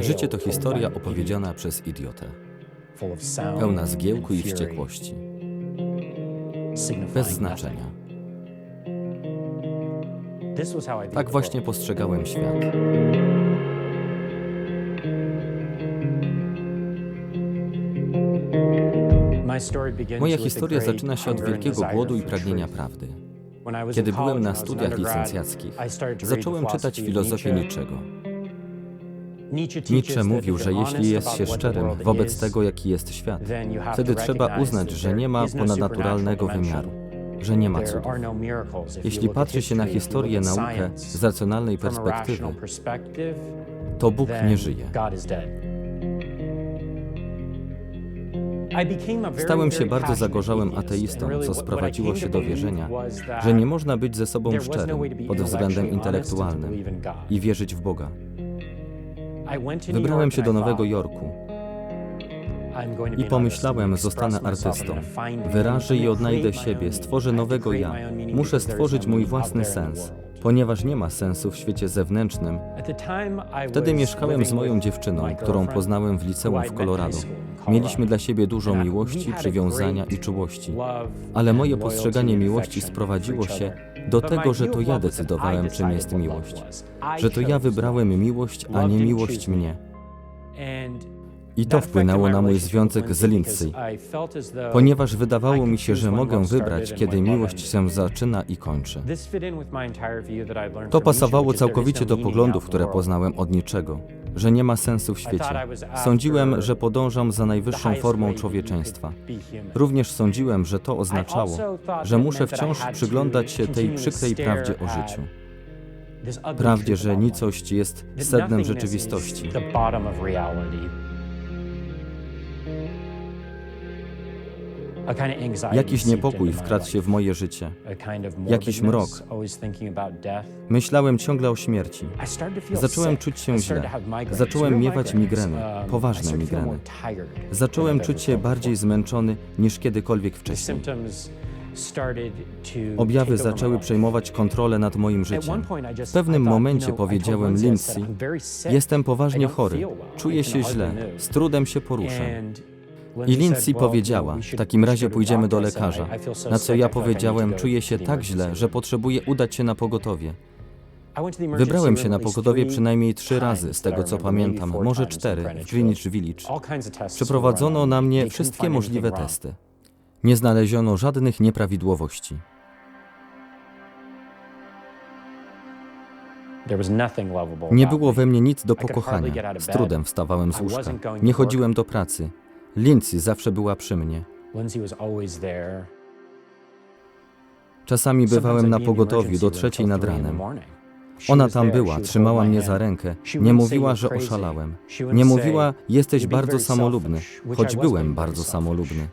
Życie to historia opowiedziana przez idiotę, pełna zgiełku i wściekłości, bez znaczenia. Tak właśnie postrzegałem świat. Moja historia zaczyna się od wielkiego głodu i pragnienia prawdy. Kiedy byłem na studiach licencjackich, zacząłem czytać filozofię Nietzschego. Nietzsche mówił, że jeśli jest się szczerym wobec tego, jaki jest świat, wtedy trzeba uznać, że nie ma ponadnaturalnego wymiaru, że nie ma cudów. Jeśli patrzy się na historię, naukę z racjonalnej perspektywy, to Bóg nie żyje. Stałem się bardzo zagorzałym ateistą, co sprowadziło się do wierzenia, że nie można być ze sobą szczerym pod względem intelektualnym i wierzyć w Boga. Wybrałem się do Nowego Jorku i pomyślałem, zostanę artystą. Wyrażę i odnajdę siebie, stworzę nowego ja. Muszę stworzyć mój własny sens, ponieważ nie ma sensu w świecie zewnętrznym. Wtedy mieszkałem z moją dziewczyną, którą poznałem w liceum w Colorado. Mieliśmy dla siebie dużo miłości, przywiązania i czułości. Ale moje postrzeganie miłości sprowadziło się do tego, że to ja decydowałem, czym jest miłość. Że to ja wybrałem miłość, a nie miłość mnie. I to wpłynęło na mój związek z Lindsay, ponieważ wydawało mi się, że mogę wybrać, kiedy miłość się zaczyna i kończy. To pasowało całkowicie do poglądów, które poznałem od niczego, że nie ma sensu w świecie. Sądziłem, że podążam za najwyższą formą człowieczeństwa. Również sądziłem, że to oznaczało, że muszę wciąż przyglądać się tej przykrej prawdzie o życiu. Prawdzie, że nicość jest sednem rzeczywistości. Jakiś niepokój wkradł się w moje życie, jakiś mrok. Myślałem ciągle o śmierci. Zacząłem czuć się źle. Zacząłem miewać migreny, poważne migreny. Zacząłem czuć się bardziej zmęczony niż kiedykolwiek wcześniej. Objawy zaczęły przejmować kontrolę nad moim życiem. W pewnym momencie powiedziałem Lindsay, jestem poważnie chory, czuję się źle, z trudem się poruszam. I Lindsay powiedziała, w takim razie pójdziemy do lekarza. Na co ja powiedziałem, czuję się tak źle, że potrzebuję udać się na pogotowie. Wybrałem się na pogotowie przynajmniej trzy razy, z tego co pamiętam, może cztery, w Greenwich Village. Przeprowadzono na mnie wszystkie możliwe testy. Nie znaleziono żadnych nieprawidłowości. Nie było we mnie nic do pokochania. Z trudem wstawałem z łóżka. Nie chodziłem do pracy. Lindsay zawsze była przy mnie. Czasami bywałem na pogotowiu do trzeciej nad ranem. Ona tam była, trzymała mnie za rękę, nie mówiła, że oszalałem. Nie mówiła, jesteś bardzo samolubny, choć byłem bardzo samolubny.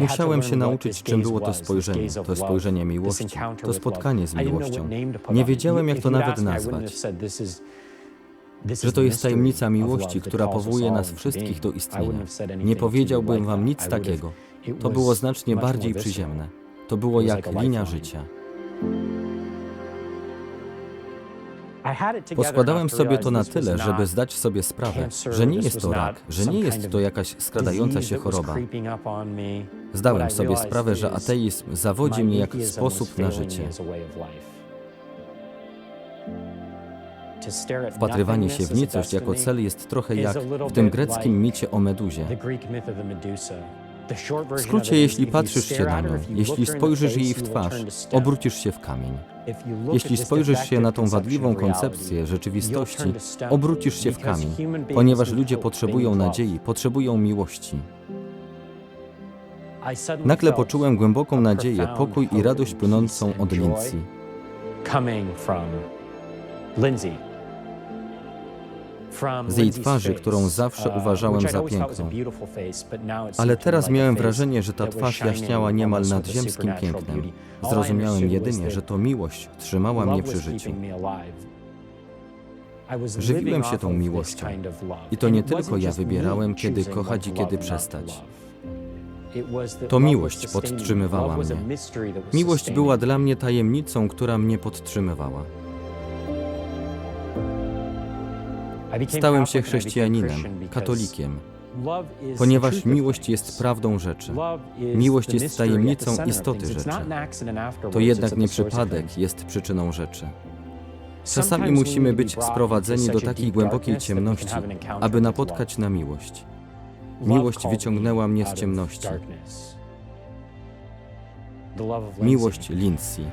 Musiałem się nauczyć, czym było to spojrzenie, to spojrzenie miłości, to spotkanie z miłością. Nie wiedziałem, jak to nawet nazwać. Że to jest tajemnica miłości, która powołuje nas wszystkich do istnienia. Nie powiedziałbym wam nic takiego. To było znacznie bardziej przyziemne. To było jak linia życia. Poskładałem sobie to na tyle, żeby zdać sobie sprawę, że nie jest to rak, że nie jest to jakaś skradająca się choroba. Zdałem sobie sprawę, że ateizm zawodzi mnie jak sposób na życie. Wpatrywanie się w nicość jako cel jest trochę jak w tym greckim micie o meduzie. W skrócie, jeśli patrzysz się na nią, jeśli spojrzysz jej w twarz, obrócisz się w kamień. Jeśli spojrzysz się na tą wadliwą koncepcję rzeczywistości, obrócisz się w kamień, ponieważ ludzie potrzebują nadziei, potrzebują miłości. Nagle poczułem głęboką nadzieję, pokój i radość płynącą od Lindsay. Z jej twarzy, którą zawsze uważałem za piękną. Ale teraz miałem wrażenie, że ta twarz jaśniała niemal nadziemskim pięknem. Zrozumiałem jedynie, że to miłość trzymała mnie przy życiu. Żywiłem się tą miłością. I to nie tylko ja wybierałem, kiedy kochać i kiedy przestać. To miłość podtrzymywała mnie. Miłość była dla mnie tajemnicą, która mnie podtrzymywała. Stałem się chrześcijaninem, katolikiem, ponieważ miłość jest prawdą rzeczy. Miłość jest tajemnicą istoty rzeczy. To jednak nie przypadek jest przyczyną rzeczy. Czasami musimy być sprowadzeni do takiej głębokiej ciemności, aby napotkać na miłość. Miłość wyciągnęła mnie z ciemności. Miłość Lindsay.